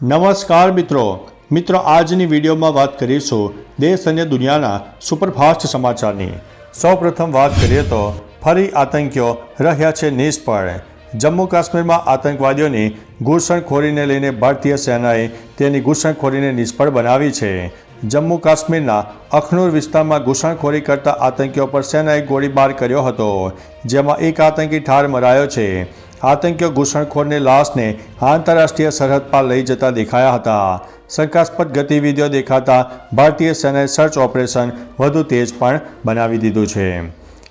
નમસ્કાર મિત્રો. મિત્રો, આજની વિડીયોમાં વાત કરીશું દેશ અને દુનિયાના સુપરફાસ્ટ સમાચારની. સૌપ્રથમ વાત કરીએ તો, ફરી આતંકીઓ રહ્યા છે નિષ્ફળ જમ્મુ કાશ્મીરમાં આતંકવાદીઓની ઘૂસણખોરીને લઈને ભારતીય સેનાએ તેની ઘૂસણખોરીને નિષ્ફળ બનાવી છે. જમ્મુ કાશ્મીરના અખનૂર વિસ્તારમાં ઘૂસણખોરી કરતા આતંકીઓ પર સેનાએ ગોળીબાર કર્યો હતો, જેમાં એક આતંકી ઠાર મરાયો છે. આતંકીઓ ઘૂસણખોરની લાશને આંતરરાષ્ટ્રીય સરહદ પર લઈ જતા દેખાયા હતા. શંકાસ્પદ ગતિવિધિઓ દેખાતા ભારતીય સેનાએ સર્ચ ઓપરેશન વધુ તેજ પણ બનાવી દીધું છે.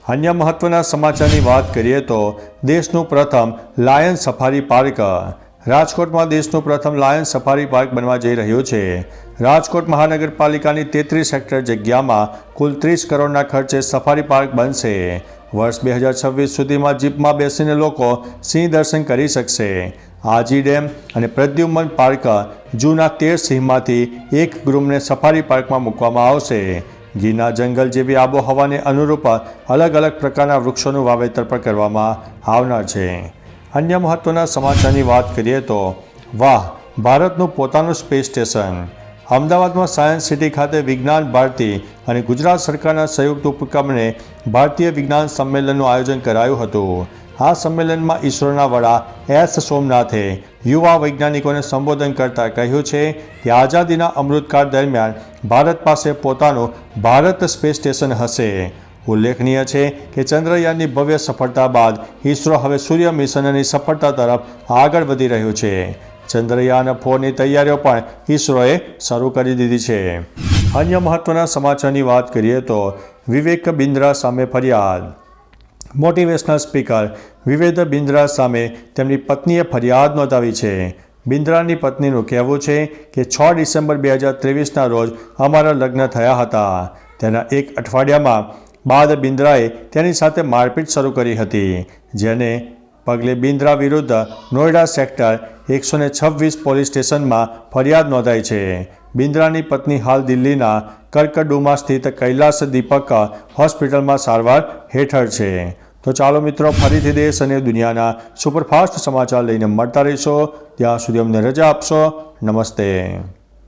અન્ય મહત્વના સમાચારની વાત કરીએ તો દેશનું પ્રથમ લાયન સફારી પાર્ક. રાજકોટમાં દેશનું પ્રથમ લાયન સફારી પાર્ક બનવા જઈ રહ્યું છે. રાજકોટ મહાનગરપાલિકાની તેત્રીસ હેક્ટર જગ્યામાં કુલ ત્રીસ કરોડના ખર્ચે સફારી પાર્ક બનશે. વર્ષ બે હજાર છવ્વીસ સુધીમાં જીપમાં બેસીને લોકો સિંહ દર્શન કરી શકશે. આજી ડેમ અને પ્રદ્યુમન પાર્ક જૂના તેર સિંહમાંથી એક ગ્રુમને સફારી પાર્કમાં મૂકવામાં આવશે. ગીરના જંગલ જેવી આબોહવાને અનુરૂપ અલગ અલગ પ્રકારના વૃક્ષોનું વાવેતર પણ કરવામાં આવનાર છે. અન્ય મહત્વના સમાચારની વાત કરીએ તો, વાહ, ભારતનું પોતાનું સ્પેસ સ્ટેશન. અમદાવાદમાં સાયન્સ સિટી ખાતે વિજ્ઞાન ભારતી અને ગુજરાત સરકારના સંયુક્ત ઉપક્રમને ભારતીય વિજ્ઞાન સંમેલનનું આયોજન કરાયું હતું. આ સંમેલનમાં ઇસરોના વડા એસ સોમનાથે યુવા વૈજ્ઞાનિકોને સંબોધન કરતા કહ્યું છે કે આઝાદીના અમૃતકાળ દરમિયાન ભારત પાસે પોતાનું ભારત સ્પેસ સ્ટેશન હશે. ઉલ્લેખનીય છે કે ચંદ્રયાનની ભવ્ય સફળતા બાદ ઇસરો હવે સૂર્ય મિશનની સફળતા તરફ આગળ વધી રહ્યું છે. ચંદ્રયાન ફોરની તૈયારીઓ પણ ઇસરોએ શરૂ કરી દીધી છે. અન્ય મહત્વના સમાચારની વાત કરીએ તો વિવેક બિન્દ્રા સામે ફરિયાદ. મોટિવેશનલ સ્પીકર વિવેક બિન્દ્રા સામે તેમની પત્નીએ ફરિયાદ નોંધાવી છે. બિન્દ્રાની પત્નીનું કહેવું છે કે છ ડિસેમ્બર બે હજાર ત્રેવીસના રોજ અમારા લગ્ન થયા હતા. તેના એક અઠવાડિયામાં બાદ બિન્દ્રાએ તેની સાથે મારપીટ શરૂ કરી હતી, જેને પગલે બિન્દ્રા વિરુદ્ધ નોઈડા સેક્ટર એકસો ને છવ્વીસ પોલીસ સ્ટેશનમાં ફરિયાદ નોંધાઈ છે. બિન્દ્રાની પત્ની હાલ દિલ્હીના કર્કડુમાં સ્થિત કૈલાસ દીપક હોસ્પિટલમાં સારવાર હેઠળ છે. તો ચાલો મિત્રો, ફરીથી દેશ અને દુનિયાના સુપરફાસ્ટ સમાચાર લઈને મળતા રહીશો. ત્યાં સુધી અમને રજા આપશો. નમસ્તે.